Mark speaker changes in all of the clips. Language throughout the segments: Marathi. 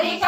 Speaker 1: りか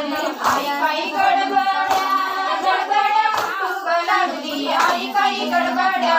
Speaker 1: आई गडबड्या गडबड्या लागली आई काही गडबड्या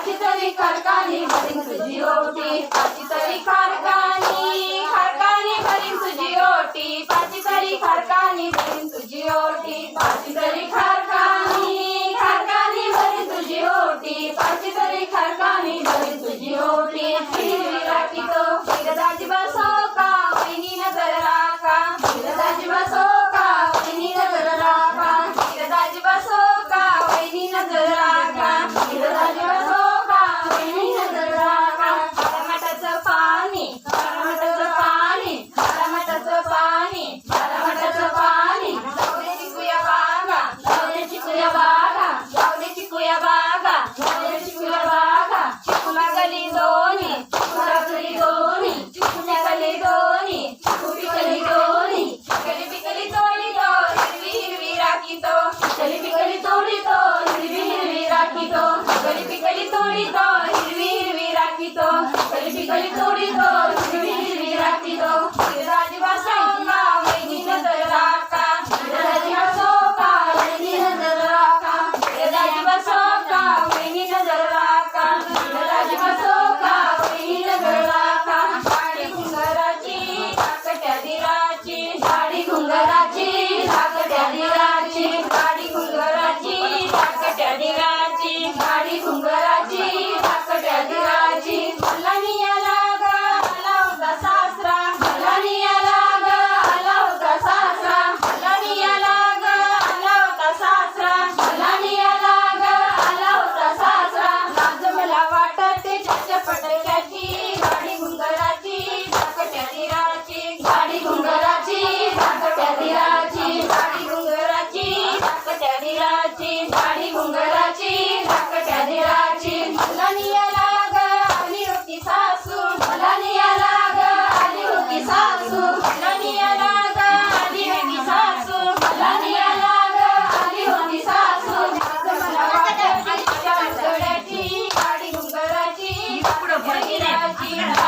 Speaker 1: turitoi, irvir, virajito, el pico y turito. ঠিক আছে